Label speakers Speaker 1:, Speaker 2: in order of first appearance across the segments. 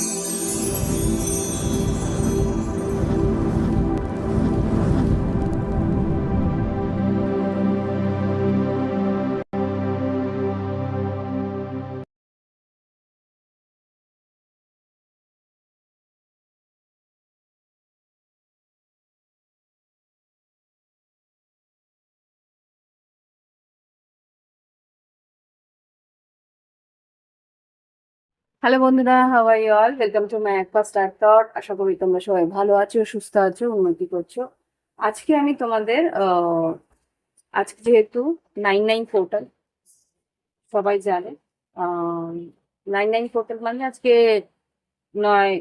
Speaker 1: Thank you. Hello বন্ধুরা you all welcome to my একপা star thought আশা করি তোমরা সবাই ভালো আছো, সুস্থ আছো, উন্নতি করছ। আজকে আমি তোমাদের আজকে যেহেতু নাইন নাইন পোর্টাল সবাই জানে নাইন নাইন পোর্টাল মানে আজকে নয়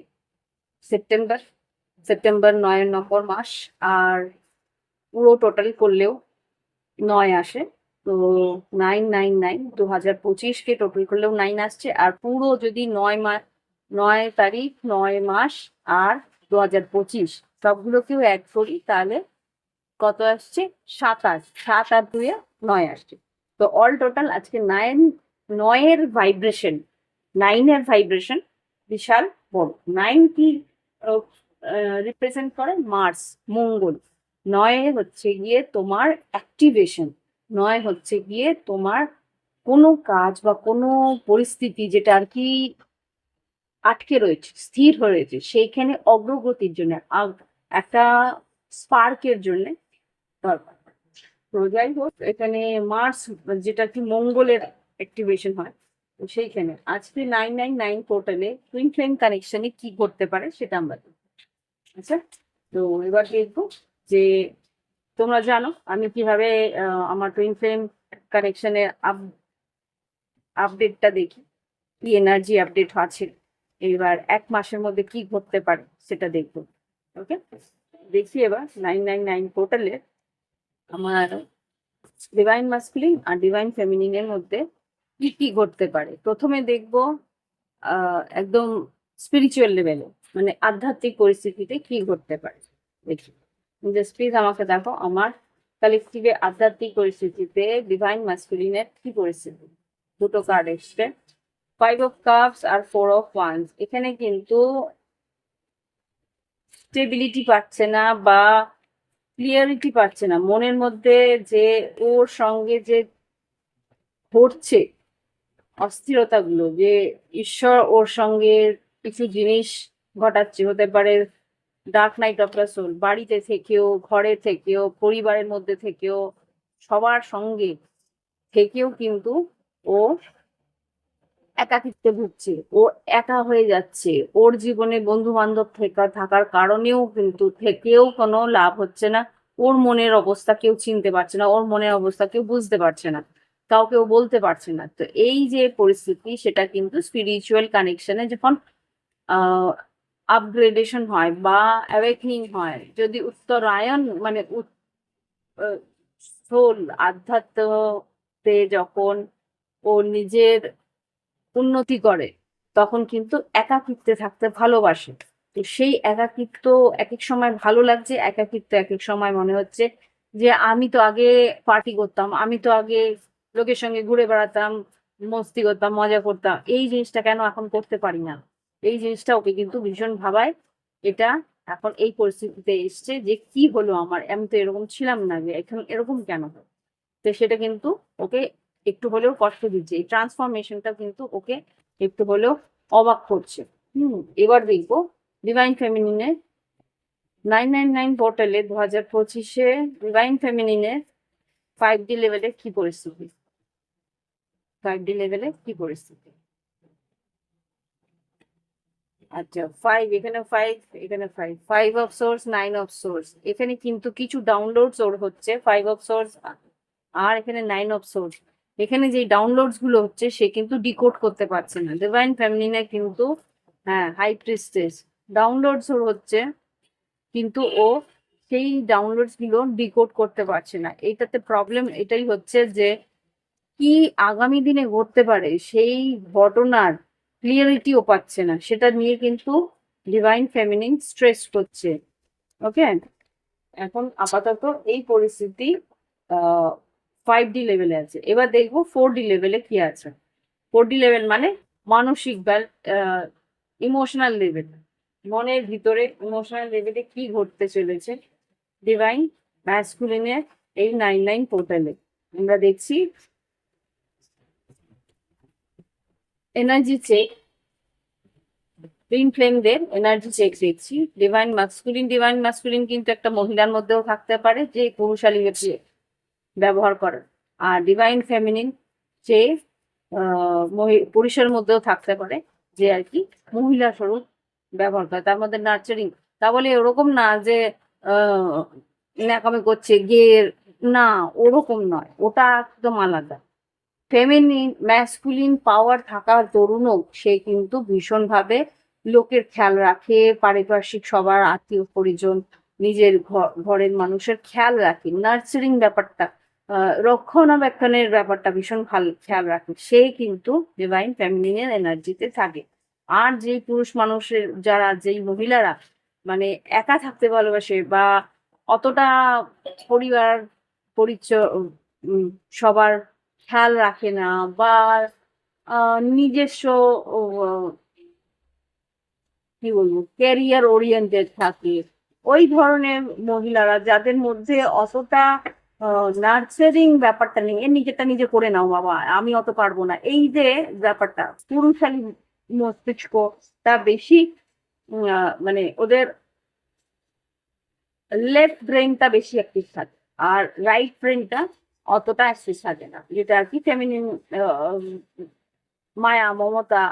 Speaker 1: সেপ্টেম্বর সেপ্টেম্বর নয় নম্বর মাস, আর পুরো টোটাল করলেও নয় আসে। তো নাইন নাইন নাইন দু হাজার পঁচিশকে টোটাল করলেও নাইন আসছে। আর পুরো যদি নয় মাস নয় তারিখ, নয় মাস আর দু হাজার পঁচিশ, সবগুলোকেও অ্যাড করি, তাহলে কত আসছে? সাত সাতাশ। সাত আর দুয়ে নয় আসছে। তো অল টোটাল আজকে নাইন নয়ের ভাইব্রেশন নাইনের ভাইব্রেশন বিশাল বড়। নাইন কি রিপ্রেজেন্ট করে? মার্স মঙ্গল। নয় হচ্ছে গিয়ে তোমার অ্যাক্টিভেশন নয় হচ্ছে গিয়ে তোমার কোনো কাজ বা কোনো পরিস্থিতি যেটা আর কি আটকে রয়েছে, স্থির হয়ে রয়েছে, সেইখানে অগ্রগতির জন্য একটা স্পার্কের জন্য দরকার তো যাই হোক, এখানে মার্স যেটা কি মঙ্গলের অ্যাক্টিভেশন হয়, তো সেইখানে আজকে নাইন নাইন নাইন পোর্টালে টুইন ফ্লেম কানেকশনে কি করতে পারে সেটা আমরা। আচ্ছা তো এবার দেখব যে তোমরা জানো আমি কীভাবে আমার টুইন ফ্লেম কানেকশনের আপডেটটা দেখি, কি এনার্জি আপডেট আছে এবার এক মাসের মধ্যে কি ঘটতে পারে সেটা দেখব ওকে দেখি এবার নাইন নাইন নাইন পোর্টালে আমার ডিভাইন মাস্কুলিন আর ডিভাইন ফেমিনিন এর মধ্যে কি কি ঘটতে পারে। প্রথমে দেখব একদম স্পিরিচুয়াল লেভেলে মানে আধ্যাত্মিক পরিস্থিতিতে কি ঘটতে পারে, দেখি। জাস্ট প্লিজ আমাকে দেখো আমার কালেকটিভে আধ্যাত্মিক পরিস্থিতিতে ডিভাইন মাস্কুলিনের কি পরিস্থিতি? দুটো কার্ড এসছে। ফাইভ অফ কাপস আর ফোর অফ ওয়ান্স এখানে কিন্তু স্টেবিলিটি পাচ্ছে না বা ক্লিয়ারিটি পাচ্ছে না। মনের মধ্যে যে ওর সঙ্গে যে ঘটছে, অস্থিরতাগুলো, যে ঈশ্বর ওর সঙ্গে কিছু জিনিস ঘটাচ্ছে, হতে পারে dark night of the soul বাড়িতে থেকেও, ঘরে থেকেও, পরিবারের মধ্যে থেকেও, সবার সঙ্গে থেকেও কিন্তু ও একাকিত্বে ভুগছে। ও একা হয়ে যাচ্ছে। ওর জীবনে বন্ধু বান্ধব থাকার কারণেও কিন্তু থেকেও কোনো লাভ হচ্ছে না। ওর মনের অবস্থা কেউ চিনতে পারছে না। ওর মনের অবস্থা কেউ বুঝতে পারছে না। কাউকেও বলতে পারছে না। তো এই যে পরিস্থিতি, সেটা কিন্তু স্পিরিচুয়াল কানেকশনে যখন আপগ্রেডেশন হয় বা অ্যাওয়েকনিং হয়। যদি উত্তরায়ণ মানে সোল আধ্যাত্মতে যখন ও নিজের উন্নতি করে, তখন কিন্তু একাকিত্বে থাকতে ভালোবাসে। তো সেই একাকিত্ব এক এক সময় ভালো লাগছে, একাকিত্ব এক এক সময় মনে হচ্ছে যে, আমি তো আগে পার্টি করতাম, আমি তো আগে লোকের সঙ্গে ঘুরে বেড়াতাম, মস্তি করতাম, মজা করতাম, এই জিনিসটা কেন এখন করতে পারি না? এই জিনিসটা ওকে কিন্তু ভীষণ ভাবায় এটা এখন এই পরিস্থিতিতে এসছে যে কি হলো আমার? আমি তো এরকম ছিলাম না যে এখন এরকম কেন হলো? তো সেটা কিন্তু ওকে একটু হলেও কষ্ট দিচ্ছে। এই ট্রান্সফরমেশনটা কিন্তু ওকে একটু হলেও অবাক করছে। হুম, এবার দেখব ডিভাইন ফেমিনিনের নাইন নাইন নাইন পোর্টালে দু হাজার পঁচিশে ডিভাইন ফেমিনিনের ফাইভ ডি লেভেলে কি পরিস্থিতি? ফাইভ ডি লেভেলে কি পরিস্থিতি? আচ্ছা ফাইভ এখানে ফাইভ এখানে five five of swords nine of swords এখানে কিন্তু কিছু ডাউনলোডস ওর হচ্ছে ফাইভ অফ সোর্স আর এখানে নাইন অফ সোর্স এখানে যে ডাউনলোডসগুলো হচ্ছে, সে কিন্তু ডিকোড করতে পারছে না ডিভাইন ফ্যামিলিনে কিন্তু হ্যাঁ হাই প্রিস্টেস ডাউনলোডস ওর হচ্ছে, কিন্তু ও সেই ডাউনলোডসগুলো ডিকোড করতে পারছে না এইটাতে প্রবলেম এটাই হচ্ছে যে, কি আগামী দিনে ঘটতে পারে, সেই ঘটনার ক্লিয়ারিটিও পাচ্ছে না। সেটা নিয়ে কিন্তু ডিভাইন ফেমিনিন স্ট্রেস করছে। ওকে এখন আপাতত এই পরিস্থিতি ফাইভ ডি লেভেলে আছে। এবার দেখব ফোর ডি লেভেলে কি আছে। ফোর ডি লেভেল মানে মানসিক বা ইমোশনাল লেভেল মনের ভিতরে ইমোশনাল লেভেলে কি ঘটতে চলেছে? ডিভাইন ম্যাসকুলিনের এই নাইন নাইন পোর্টালে আমরা দেখছি এনার্জি চেক টুইন ফ্লেমদের এনার্জি চেক দেখছি। ডিভাইন মাস্কুলিন ডিভাইন মাস্কুলিন কিন্তু একটা মহিলার মধ্যেও থাকতে পারে, যে পুরুষালী হচ্ছে ব্যবহার করে। আর ডিভাইন ফেমিনিন যে পুরুষের মধ্যেও থাকতে পারে, যে আর কি মহিলা স্বরূপ ব্যবহার করে। তার মধ্যে নার্চারিং তা বলে ওরকম না যে ন্যাকামি করছে, গিয়ে না, ওরকম নয়। ওটা একদম আলাদা। ফেমিনিন ম্যাসকুলিন পাওয়ার থাকার তরুণও সে কিন্তু ভীষণভাবে লোকের খেয়াল রাখে, পারিপার্শ্বিক সবার আত্মীয় পরিজন, নিজের ঘরের মানুষের খেয়াল রাখে। নার্সারিং ব্যাপারটা রক্ষণাবেক্ষণের ব্যাপারটা ভীষণ ভালো খেয়াল রাখে। সে কিন্তু ডিভাইন ফ্যামিলিনের এনার্জিতে থাকে। আর যেই পুরুষ মানুষের, যারা যেই মহিলারা মানে একা থাকতে ভালোবাসে বা অতটা পরিবার, পরিচয় সবার খেয়াল রাখে না বা নিজস্ব কি বলব ক্যারিয়ার ওরিয়েন্টেড থাকে। ওই ধরনের মহিলারা যাদের মধ্যে অতটা নার্সারিং ব্যাপারটা নেই। এ নিজেরটা নিজে করে নাও বাবা আমি অত পারব না। এই যে ব্যাপারটা পুরুষালী মস্তিষ্কটা বেশি আহ, মানে ওদের লেফট ব্রেনটা বেশি অ্যাক্টিভ থাকে। আর রাইট ব্রেনটা অতটা অ্যাক্টিভ থাকে না। যেটা আর কি ফেমিনিন মায়া, মমতা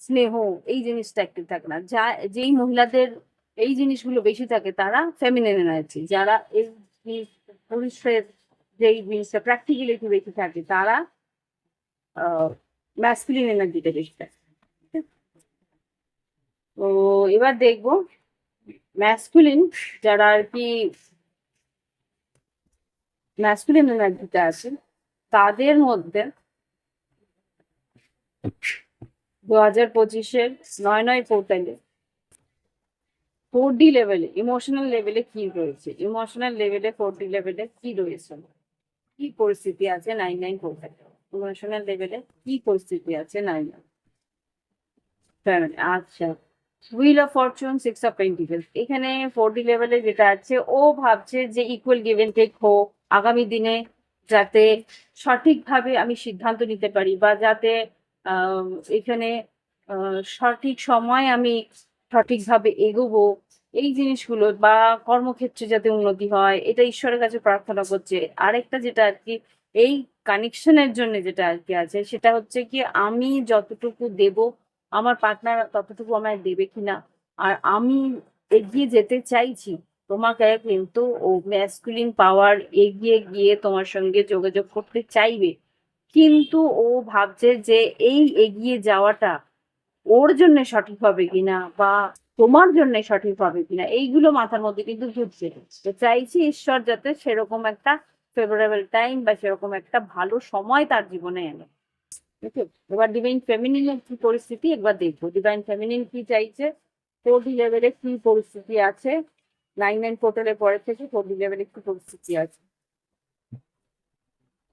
Speaker 1: স্নেহ, এই জিনিসটা অ্যাক্টিভ থাকে না। যা, যেই মহিলাদের এই জিনিসগুলো বেশি থাকে, তারা ফেমিনিন এনার্জি যারা এই এই পুরুষের যেই জিনিসটা প্র্যাকটিক্যালিটি বেশি থাকে, তারা ম্যাসকুলিন এনার্জিটা বেশি থাকে। তো এবার দেখব ম্যাসকুলিন যারা আর কি ম্যাসকুলিন এনার্জিতে আছে, তাদের মধ্যে দু হাজার পঁচিশের নয় নয় পোর্টালে ফোর ডি লেভেলে ইমোশনাল লেভেলে কি রয়েছে? ইমোশনাল লেভেলে ফোর ডি লেভেলে কি রয়েছে? কি পরিস্থিতি আছে নাইন নাইন পোর্টালে? ইমোশনাল লেভেলে কি পরিস্থিতি আছে নাইন নাইন? আচ্ছা। Wheel of fortune six of pentacles এখানে ফোর লেভেলে যেটা আছে, ও ভাবছে যে ইকুয়াল গিভ এন্ড টেক হোক আগামী দিনে যাতে সঠিকভাবে আমি সিদ্ধান্ত নিতে পারি বা যাতে এখানে সঠিক সময় আমি সঠিকভাবে এগোবো, এই জিনিসগুলো বা কর্মক্ষেত্রে যাতে উন্নতি হয়, এটা ঈশ্বরের কাছে প্রার্থনা করছে। আরেকটা যেটা আর কি, এই কানেকশনের জন্য যেটা আর কি আছে, সেটা হচ্ছে কি আমি যতটুকু দেব, আমার পার্টনার ততটুকু আমায় দেবে কিনা, আর আমি এগিয়ে যেতে চাইছি তোমাকে কিন্তু ও ম্যাসকুলিন পাওয়ার এগিয়ে গিয়ে তোমার সঙ্গে যোগাযোগ করতে চাইবে। কিন্তু ও ভাবছে যে এই এগিয়ে যাওয়াটা ওর জন্য সঠিক হবে কিনা বা তোমার জন্য সঠিক হবে কিনা, এইগুলো মাথার মধ্যে কিন্তু ঘুরছে তো চাইছি ঈশ্বর যাতে সেরকম একটা ফেভারেবল টাইম বা সেরকম একটা ভালো সময় তার জীবনে এনে। এবার ডিভাইন ফেমিনিনের কি পরিস্থিতি, একবার দেখব। ডিভাইন ফেমিনিন কি চাইছে? ফোর্থ লেভেলে কি পরিস্থিতি আছে? নাইন নাইন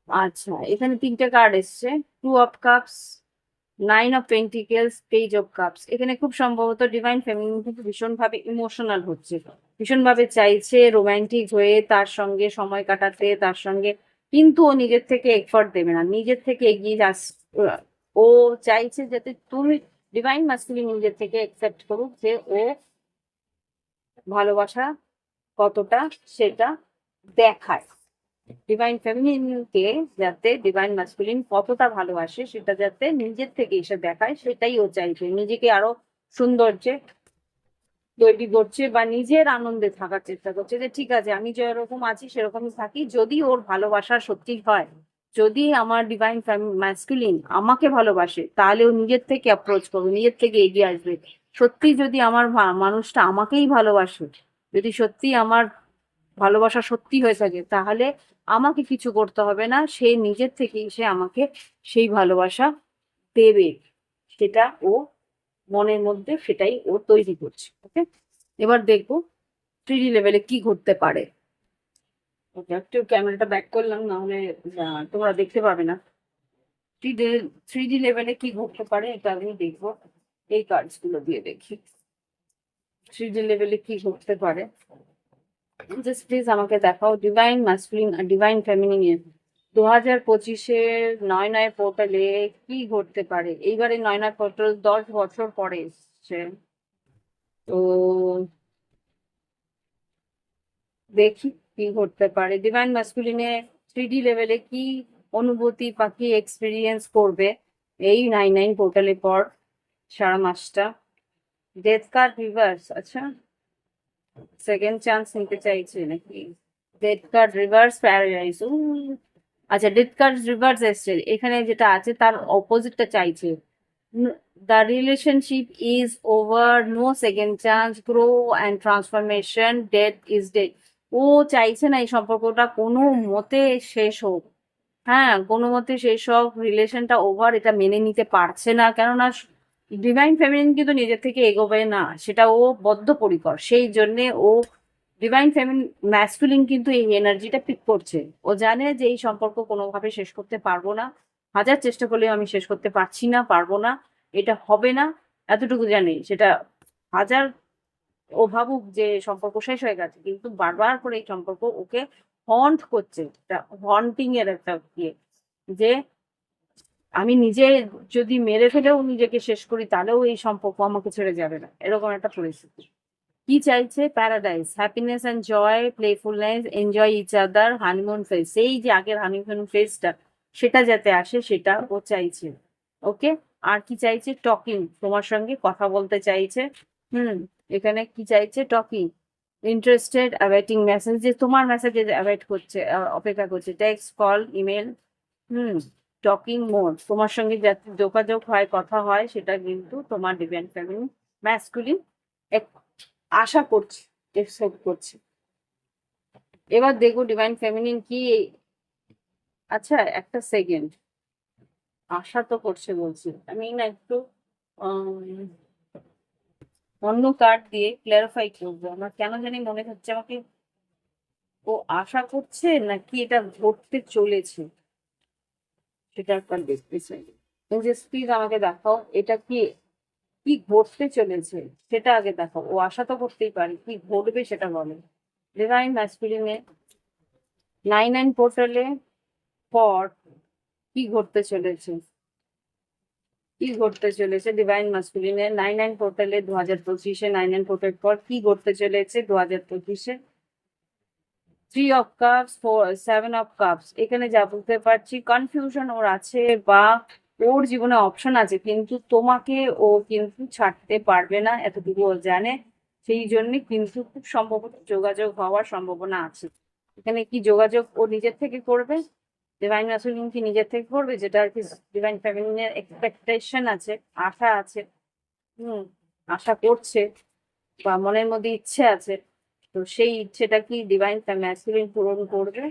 Speaker 1: আচ্ছা এখানে তিনটে card two of cups nine of page cups এখানে খুব সম্ভবত ইমোশনাল হচ্ছে। ভীষণভাবে চাইছে রোমান্টিক হয়ে তার সঙ্গে সময় কাটাতে, তার সঙ্গে কিন্তু ও নিজের থেকে এফর্ট দেবে না। নিজের থেকে এগিয়ে যাস ও চাইছে যাতে তুমি ডিভাইন মাস্কুলিন নিজের থেকে একসেপ্ট করুক যে ও ভালোবাসা কতটা সেটা দেখায়। ডিভাইন ফেমিনিনকে যাতে ডিভাইন মাস্কুলিন কতটা ভালোবাসে সেটা যাতে নিজের থেকে এসে দেখায়, সেটাই ও চাইছে। নিজেকে আরও সৌন্দর্যে তৈরি করছে বা নিজের আনন্দে থাকার চেষ্টা করছে যে, ঠিক আছে, আমি যেরকম আছি সেরকমই থাকি। যদি ওর ভালোবাসা সত্যি হয়, যদি আমার ডিভাইন ম্যাসকুলিন আমাকে ভালোবাসে, তাহলে ও নিজের থেকে অ্যাপ্রোচ করবে, নিজের থেকে এগিয়ে আসবে। সত্যি যদি আমার মানুষটা আমাকেই ভালোবাসে যদি সত্যি আমার ভালোবাসা সত্যি হয়ে থাকে তাহলে আমাকে কিছু করতে হবে না সে নিজের থেকেই সে আমাকে সেই ভালোবাসা দেবে। সেটা ও মনের মধ্যে সেটাই ও তৈরি করছে ওকে? এবার দেখব থ্রিডি লেভেলে কি ঘটতে পারে। একটু ক্যামেরাটা ব্যাক করলাম নাহলে আহ, তোমরা দেখতে পাবে না। থ্রি থ্রি ডি লেভেলে কি ঘটতে পারে এটা আমি দেখব। এই কার্ডসগুলো দিয়ে দেখি। থ্রি ডি লেভেলে কি ঘটতে পারে? জাস্ট প্লিজ আমাকে দেখাও। ডিভাইন মাস্কুলিন আর ডিভাইন ফেমিনিন এর দু হাজার পঁচিশে নয় নয় পোর্টালে কি ঘটতে পারে? এইবারে নয় নয় পোর্টাল দশ বছর পরে এসছে। তো দেখি কি ঘটতে পারে। ডিভাইন মাস্কুলিনে থ্রি ডি লেভেলে কি অনুভূতি কি এক্সপিরিয়েন্স করবে? এই নাইন নাইন পোর্টালে পর সারা মাসটা ডেথ কার্ড রিভার্স আচ্ছা। সেকেন্ড চান্স নিতে চাইছে নাকি? ডেথ কার্ড রিভার্স প্যারাডাইস আচ্ছা ডেথ কার্ড রিভার্স এসছে। এখানে যেটা আছে, তার অপোজিটটা চাইছে। The relationship is over no second chance grow and transformation death is death ও চাইছে না এই সম্পর্কটা, কোনো মতে শেষ হোক। হ্যাঁ কোনো মতে শেষ হোক রিলেশনটা ওভার এটা মেনে নিতে পারছে না। কেননা ডিভাইন ফেমিনিন কিন্তু নিজের থেকে এগোবে না, সেটা ও বদ্ধপরিকর। সেই জন্যে ও ডিভাইন ফেমিন ম্যাসকুলিন কিন্তু এই এনার্জিটা পিক করছে। ও জানে যে এই সম্পর্ক কোনোভাবে শেষ করতে পারব না। হাজার চেষ্টা করলেও আমি শেষ করতে পারছি না, পারব না। এটা হবে না। এতটুকু জানি, সেটা হাজার ও ভাবুক যে সম্পর্ক শেষ হয়ে গেছে, কিন্তু বারবার করে এই সম্পর্ক ওকে হন্ট করছে। হন্টিং এর একটা ইয়ে। যে আমি নিজে যদি মেরে ফেলেও নিজেকে শেষ করি, তাহলেও এই সম্পর্ক আমাকে ছেড়ে যাবে না। এরকম একটা পরিস্থিতি। কি চাইছে? Paradise happiness and joy playfulness enjoy each other honeymoon phase এই যে আগের হানিমুন ফেসটা সেটা যাতে আসে, সেটা ও চাইছে। ওকে আর কি চাইছে? টকিং তোমার সঙ্গে কথা বলতে চাইছে। হুম, এখানে কি চাইছে? টকিং ইন্টারেস্টেড অ্যাওয়েটিং মেসেজ যে তোমার মেসেজে অ্যাওয়েট করছে অপেক্ষা করছে। Text call email hmm. Talking more তোমার সঙ্গে যাতে যোগাযোগ হয়, কথা হয়, সেটা কিন্তু তোমার ডিপেন্ড ফ্যামিলি ম্যাসকুলিন আশা করছে এক্সপেক্ট করছে। এবার দেখো ডিভাইন ফেমিনিন কি? আচ্ছা একটা সেকেন্ড আশা তো করছে বলছি। আমি না একটু অন্য কার্ড দিয়ে ক্লারিফাই করব। আমার কেন জানি মনে হচ্ছে আমাকে ও আশা করছে নাকি এটা ঘটতে চলেছে? সেটা একবার দেখতে চাই যে প্লিজ আমাকে দেখাও, এটা কি কি ঘটতে চলেছে সেটা আগে দেখাও। ও আশা তো করতেই পারে, কি ঘটবে সেটা বলে। ডিভাইন ম্যাসকুলিনে নাইন নাইন পোর্টালে পর কি ঘটতে চলেছে? কি ঘটতে চলেছে ডিভাইন মাস্কুলিনে নাইন নাইন পোর্টালে দু হাজার পঁচিশে নাইন নাইন পোর্টাল পর কি ঘটতে চলেছে? দু হাজার পঁচিশে three of cups four seven of cups এখানে যা বুঝতে পারছি কনফিউশন ওর আছে বা ওর জীবনে অপশন আছে, কিন্তু তোমাকে ও কিন্তু ছাড়তে পারবে না, এতটুকু ও জানে। সেই জন্য কিন্তু খুব সম্ভবত যোগাযোগ হওয়ার সম্ভাবনা আছে। এখানে কি যোগাযোগ ও নিজের থেকে করবে? ডিভাইন ম্যাসুলিন কি নিজের থেকে করবে? যেটা আর কি ডিভাইন ফ্যামিলিনের এক্সপেকটেশন আছে, আশা আছে, হুম, আশা করছে, বা মনের মধ্যে ইচ্ছে আছে। তো সেই ইচ্ছেটা কি ডিভাইন ম্যাসকুলিন পূরণ করবে?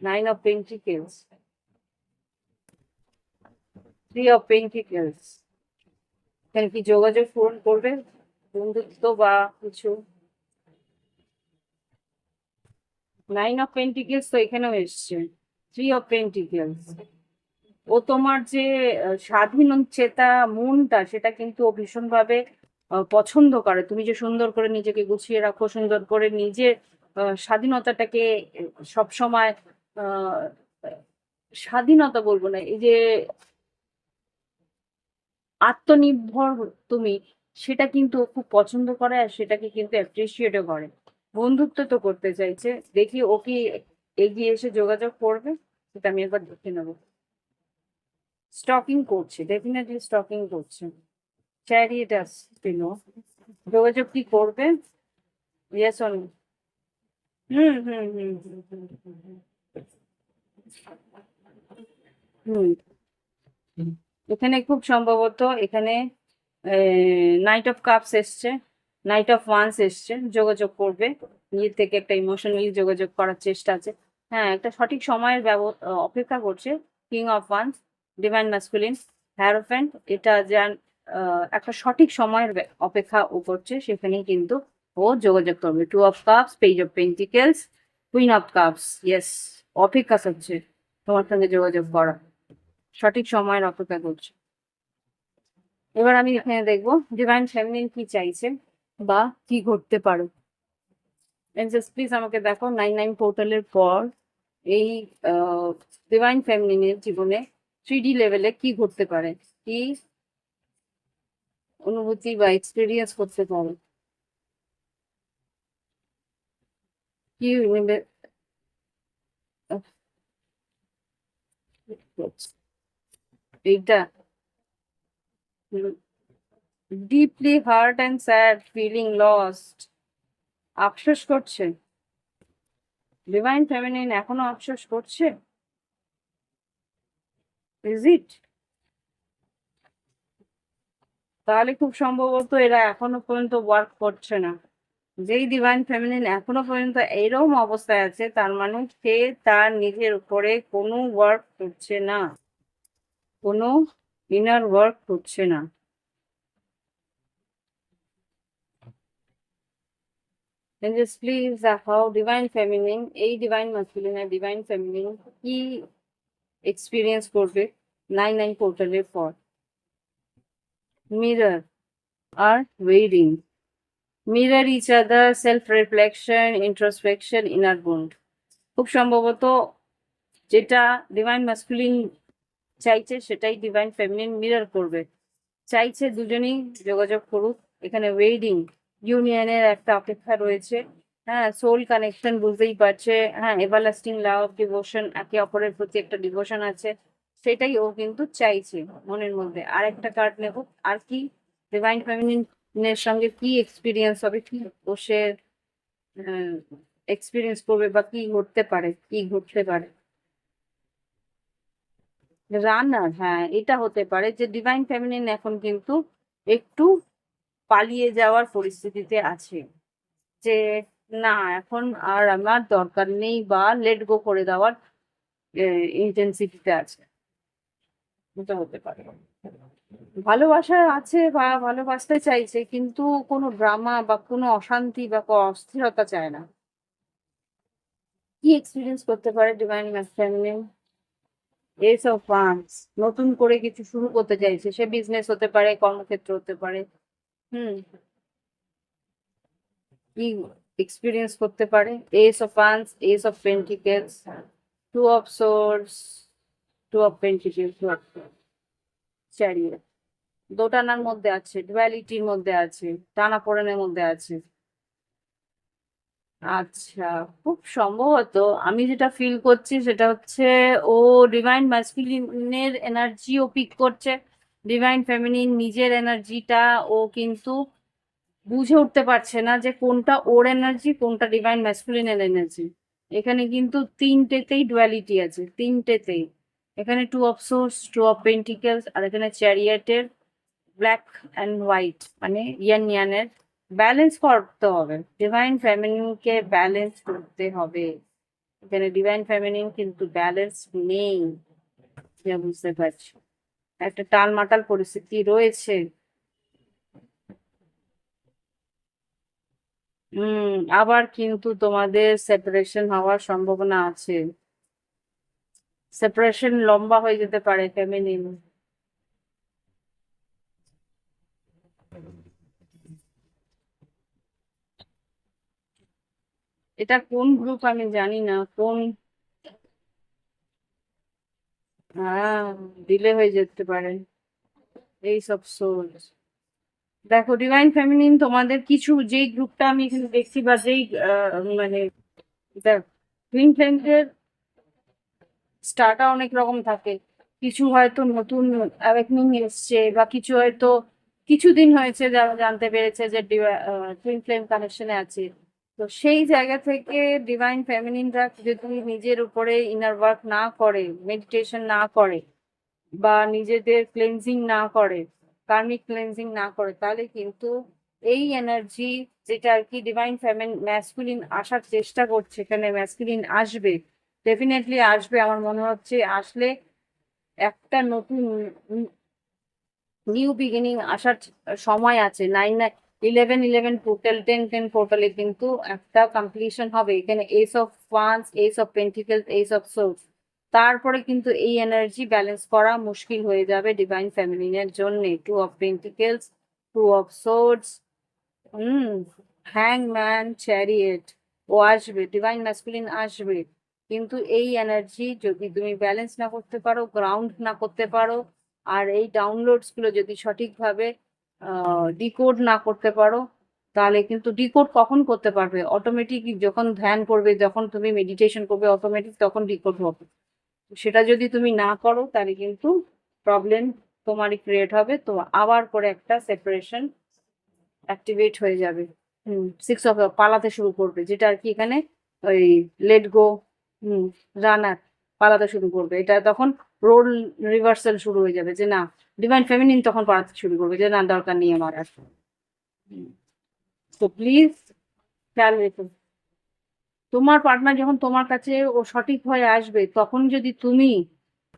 Speaker 1: Nine of pentacles three of pentacles এখানে কি যোগাযোগ পূরণ করবে? বন্ধুত্ব বা কিছু? নাইন অফ পেন্টিকেলস তো এখানেও এসছে। থ্রি অফ পেন্টিকেলস ও তোমার যে স্বাধীন চেতা মনটা সেটা কিন্তু ও ভীষণভাবে পছন্দ করে। তুমি যে সুন্দর করে নিজেকে গুছিয়ে রাখো, সুন্দর করে নিজের স্বাধীনতাটাকে সব সময় স্বাধীনতা বলব না, এই যে আত্মনির্ভর তুমি, সেটা কিন্তু খুব পছন্দ করে আর সেটাকে কিন্তু অ্যাপ্রিসিয়েটও করে। বন্ধুত্ব তো করতে চাইছে, দেখি ও কি এগিয়ে এসে যোগাযোগ করবে, সেটা আমি একবার দেখে নেব। স্টকিং করছে ডেফিনেটলি স্টকিং করছে। পেল যোগাযোগ কি করবে? ইয়েস অন হুম হুম হুম হুম এখানে খুব সম্ভবত এখানে নাইট অফ কাপস এসছে নাইট অফ ওয়ান্স এসছে যোগাযোগ করবে। নিজের থেকে একটা ইমোশনালি যোগাযোগ করার চেষ্টা আছে। হ্যাঁ একটা সঠিক সময়ের অপেক্ষা করছে। King of wands divine masculine hierophant এটা আহ, একটা সঠিক সময়ের অপেক্ষা ও করছে, সেখানেই কিন্তু ও যোগাযোগ করবে। Two of cups page of pentacles queen of cups yes অপেক্ষা করছে তোমার সঙ্গে যোগাযোগ করা। সঠিক সময়ের অপেক্ষা করছে। এবার আমি এখানে দেখব ডিভাইন ফ্যামিলিন কি চাইছে বা কি ঘটতে পারে। এনজেস প্লিজ আমাকে দেখো নাইন নাইন পোর্টালের পর এই ডিভাইন ফ্যামিলিনের জীবনে থ্রি ডি লেভেলে কি ঘটতে পারে? কি অনুভূতি বা এক্সপিরিয়েন্স করতে পারে। নেবে এইটা। Deeply hurt and sad feeling lost আফসোস করছে। ডিভাইন ফেমিনিন এখনও আফসোস করছে? ইজ ইট তাহলে খুব সম্ভবত এরা এখনও পর্যন্ত ওয়ার্ক করছে না। যেই ডিভাইন ফেমিনিন এখনও পর্যন্ত এইরকম অবস্থায় আছে তার মানে সে তার নিজের উপরে কোনো ওয়ার্ক করছে না। কোনো ইনার ওয়ার্ক করছে না। Just please uh, এই কি এক্সপিরিয়েন্স করবে? নাইন নাইন পোর্টালের পর। আর wedding mirror each other self reflection introspection inner bond খুব সম্ভবত যেটা ডিভাইন মাস্কুলিন চাইছে, সেটাই ডিভাইন ফেমিনিন মিরর করবে। চাইছে দুজনেই যোগাযোগ করুক। এখানে ওয়েডিং ইউনিয়নের একটা অপেক্ষা রয়েছে। হ্যাঁ সোল কানেকশন বুঝতেই পারছে। হ্যাঁ এভারলাস্টিং লাভ ডিভোশন একে অপরের প্রতি একটা ডিভোশন আছে। সেটাই ও কিন্তু চাইছে মনের মধ্যে। আর একটা কার্ড নেব। আর কি? ডিভাইন ফেমিনিনের সঙ্গে কি এক্সপিরিয়েন্স হবে? কি ও সে এক্সপিরিয়েন্স করবে বা কি ঘটতে পারে? কি ঘটতে পারে? রানার হ্যাঁ এটা হতে পারে যে ডিভাইন ফেমিনিন এখন কিন্তু একটু পালিয়ে যাওয়ার পরিস্থিতিতে আছে। যে না, এখন আর আমার দরকার নেই বা লেট গো করে দেওয়ার ইন্টেন্সিটিতে আছে। এটা হতে পারে। ভালোবাসা আছে বা ভালোবাসতে চাইছে, কিন্তু কোনো ড্রামা বা কোনো অশান্তি বা অস্থিরতা চায় না। কি এক্সপিরিয়েন্স করতে পারে divine feminine ace of wands নতুন করে কিছু শুরু করতে চাইছে, সে বিজনেস হতে পারে, কর্মক্ষেত্র হতে পারে। হুম। কি এক্সপিরিয়েন্স করতে পারে? Ace of wands ace of pentacles two of swords two of pentacles two দোটানার মধ্যে আছে ডুয়ালিটির মধ্যে আছে টানাপোড়েনের মধ্যে আছে আচ্ছা খুব সম্ভবত আমি যেটা ফিল করছি সেটা হচ্ছে ও ডিভাইন ম্যাসকুলিনের এনার্জিও পিক করছে। ডিভাইন ফেমিনিন নিজের এনার্জিটা ও কিন্তু বুঝে উঠতে পারছে না যে কোনটা ওর এনার্জি কোনটা ডিভাইন ম্যাসকুলিনের এনার্জি এখানে কিন্তু তিনটেতেই ডুয়ালিটি আছে, তিনটেতেই। এখানে two of swords two of pentacles আর এখানে চ্যারিয়েটের ব্ল্যাক অ্যান্ড হোয়াইট মানে ইয়ান ইয়ানের ব্যালেন্স করতে হবে। ডিভাইন ফ্যামিলিনকে ব্যালেন্স করতে হবে। এখানে ডিভাইন ফ্যামিলিন কিন্তু ব্যালেন্স নেই বুঝতে পারছি। একটা টালমাটাল পরিস্থিতি রয়েছে। হুম, আবার কিন্তু তোমাদের সেপারেশন হওয়ার সম্ভাবনা আছে। সেপারেশন লম্বা হয়ে যেতে পারে ফ্যামিলিন এটা কোন গ্রুপ আমি জানি না, কোন? হ্যাঁ ডিলে হয়ে যেতে পারে। এই সব সোর্স দেখো ডিভাইন ফেমিনিন তোমাদের কিছু যেই গ্রুপটা আমি এখানে দেখছি বা যেই মানে দেখ টুইন ফ্লেমদের স্টারটা অনেক রকম থাকে। কিছু হয়তো নতুন অ্যাওয়েকনিং এসছে বা কিছু হয়তো কিছুদিন হয়েছে যারা জানতে পেরেছে যে টুইন ফ্লেম কানেকশনে আছে। তো সেই জায়গা থেকে ডিভাইন ফেমিনিনরা যদি নিজের উপরে ইনার ওয়ার্ক না করে মেডিটেশন না করে বা নিজেদের ক্লেনজিং না করে কার্মিক ক্লেনজিং না করে, তাহলে কিন্তু এই এনার্জি যেটা আর কি ডিভাইন ফেমিন ম্যাসকুলিন আসার চেষ্টা করছে, এখানে ম্যাসকুলিন আসবে ডেফিনেটলি আসবে। আমার মনে হচ্ছে আসলে একটা নতুন নিউ বিগিনিং আসার সময় আছে। Nine nine eleven eleven portal ten ten পোর্টালে কিন্তু একটা কমপ্লিশন হবে। এখানে ace of funds ace of pentacles ace of swords তারপরে কিন্তু এই এনার্জি ব্যালেন্স করা মুশকিল হয়ে যাবে ডিভাইন ফ্যামিলিনের জন্য। Two of pentacles two of swords hmm হ্যাংম্যান chariot ও আসবে ডিভাইন ম্যাসকুলিন আসবে। কিন্তু এই এনার্জি যদি তুমি ব্যালেন্স না করতে পারো গ্রাউন্ড না করতে পারো, আর এই ডাউনলোডসগুলো যদি সঠিকভাবে ডিকোড না করতে পারো, তাহলে কিন্তু ডিকোড কখন করতে পারবে? অটোমেটিক যখন ধ্যান করবে, যখন তুমি মেডিটেশন করবে অটোমেটিক তখন ডিকোড হবে। সেটা যদি তুমি না করো, তাহলে কিন্তু প্রবলেম তোমারই ক্রিয়েট হবে। তো আবার করে একটা সেপারেশন অ্যাক্টিভেট হয়ে যাবে। হুম সিক্স অফ পালাতে শুরু করবে, যেটা আর কি এখানে ওই লেট গো হুম রানার পালাতে শুরু করবে। এটা তখন রোল রিভার্সাল শুরু হয়ে যাবে যে না ডিভাইন ফেমিনিন তখন পালাতে শুরু করবে যে না, দরকার নেই আমার আর। তো প্লিজ খেয়াল রেখো। তোমার পার্টনার যখন তোমার কাছে ও সঠিক হয়ে আসবে, তখন যদি তুমি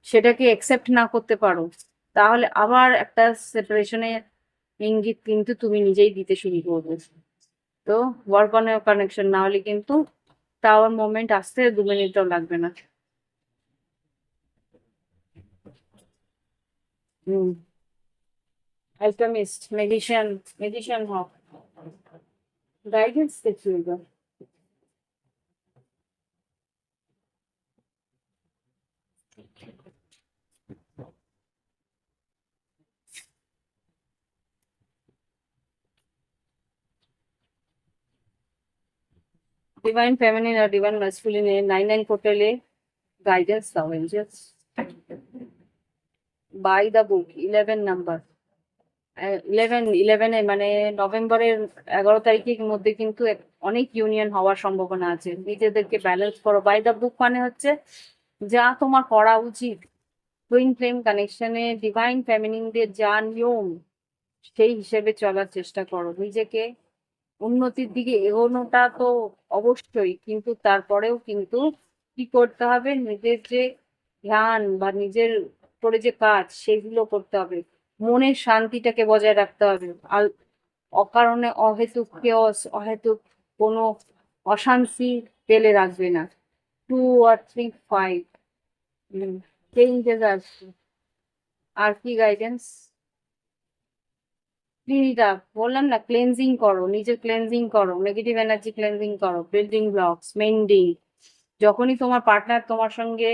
Speaker 1: সেটাকে অ্যাকসেপ্ট না করতে পারো, তাহলে আবার একটা সেপারেশনের ইঙ্গিত কিন্তু তুমি নিজেই দিতে শুরু করবে। তো ওয়ার্ক অন কানেকশন না হলে কিন্তু টাওয়ার মোমেন্ট আসতে দু মিনিটও লাগবে না। হুম। Alchemist magician magician hawk guidance দেখি ডিভাইন ফেমিনিন আর ডিভাইন ম্যাসকুলিনে নাইন নাইন পোর্টালে গাইডেন্স দাও angels by the book eleven number eleven ইলেভেনে মানে নভেম্বরের এগারো তারিখের মধ্যে কিন্তু অনেক ইউনিয়ন হওয়ার সম্ভাবনা আছে। নিজেদেরকে ব্যালেন্স করো। বাই দ্য বুক মানে হচ্ছে যা তোমার করা উচিত। টুইন ফ্লেম কানেকশনে ডিভাইন ফ্যামিলিনদের যা নিয়ম, সেই হিসেবে চলার চেষ্টা করো। নিজেকে উন্নতির দিকে এগোনোটা তো অবশ্যই, কিন্তু তারপরেও কিন্তু কি করতে হবে? নিজের যে ধ্যান বা নিজের করে যে কাজ, সেগুলো করতে হবে। মনের শান্তিটাকে বজায় রাখতে হবে। আর অকারণে অহেতুক কেয়স অহেতুক কোনো অশান্তি পেলে রাখবে না। টু আর থ্রি ফাইভ চেঞ্জেস আসবে। আর কি গাইডেন্স ক্লিন আপ বললাম না ক্লেনজিং করো, নিজের ক্লেনজিং করো নেগেটিভ এনার্জি ক্লেনজিং করো বিল্ডিং ব্লকস মেন্ডিং যখনই তোমার পার্টনার তোমার সঙ্গে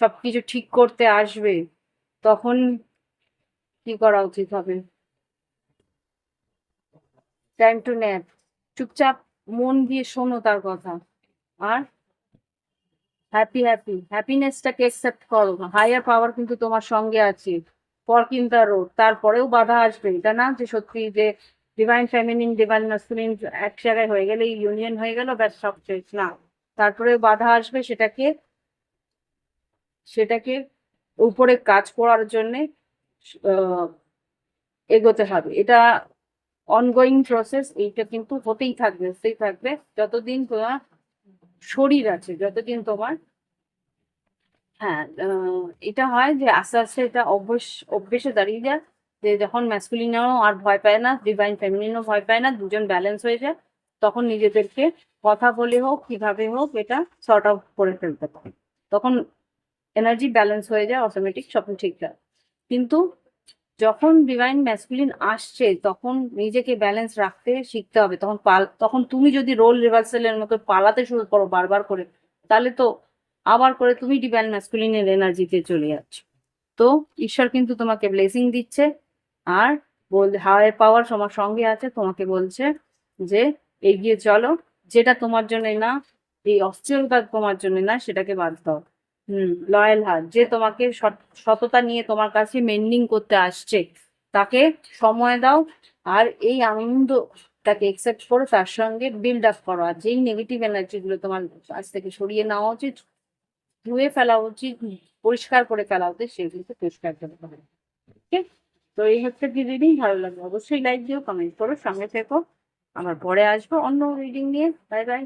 Speaker 1: সবকিছু ঠিক করতে আসবে, তখন কি করা উচিত হবে? টাইম টু ন্যাপ চুপচাপ মন দিয়ে শোনো তার কথা, আর হ্যাপি হ্যাপি হ্যাপিনেসটাকে অ্যাকসেপ্ট করো হায়ার পাওয়ার কিন্তু তোমার সঙ্গে আছে। পর কিন্তু রোড। তারপরেও বাধা আসবে, এটা না যে সত্যি যে ডিভাইন ফ্যামিলিন ডিভাইন মাস্কুলিন এক জায়গায় হয়ে গেলে ইউনিয়ন হয়ে গেল, ব্যাস সব শেষ। না তারপরে বাধা আসবে সেটাকে সেটাকে উপরে কাজ করার জন্যে এগোতে হবে। এটা অনগোয়িং প্রসেস এইটা কিন্তু হতেই থাকবে হতেই থাকবে। যতদিন তোমার শরীর আছে, যতদিন তোমার হ্যাঁ এটা হয় যে আস্তে আস্তে এটা অভ্যাস অভ্যেসে দাঁড়িয়ে যায় যে যখন ম্যাসকুলিনও আর ভয় পায় না ডিভাইন ফেমিনিনও ভয় পায় না, দুজন ব্যালেন্স হয়ে যায়, তখন নিজেদেরকে কথা বলে হোক, কীভাবে হোক, এটা সর্ট আউট করে ফেলতে পারে। তখন এনার্জি ব্যালেন্স হয়ে যায় অটোমেটিক সব ঠিক যায়। কিন্তু যখন ডিভাইন ম্যাসকুলিন আসছে, তখন নিজেকে ব্যালেন্স রাখতে শিখতে হবে। তখন পাল, তখন তুমি যদি রোল রিভার্সালের মতো পালাতে শুরু করো বারবার করে, তাহলে তো আবার করে তুমি ডিভাইন ম্যাসকুলিনের এনার্জিতে চলে যাচ্ছ। তো ঈশ্বর কিন্তু তোমাকে ব্লেসিং দিচ্ছে আর বল হাওয়ার পাওয়ার তোমার সঙ্গে আছে, তোমাকে বলছে যে এগিয়ে চলো। যেটা তোমার জন্য না, এই অস্থিরতা তোমার জন্য না, সেটাকে বাদ দাও। হুম লয়াল হার্ট যে তোমাকে সততা নিয়ে তোমার কাছে মেন্ডিং করতে আসছে, তাকে সময় দাও আর এই আনন্দ তাকে একসেপ্ট করো। তার সঙ্গে বিল্ড আপ করো। আর যেই নেগেটিভ এনার্জিগুলো তোমার কাছ থেকে সরিয়ে নেওয়া উচিত ধুয়ে ফেলা উচিত পরিষ্কার করে ফেলা উচিত, সেগুলিকে পরিষ্কার করে হবে ঠিক তো এই হচ্ছে কি রিডিং ভালো লাগবে অবশ্যই লাইক দিও কমেন্ট করো, সঙ্গে থেকো। আমার পরে আসব অন্য রিডিং নিয়ে। Bye bye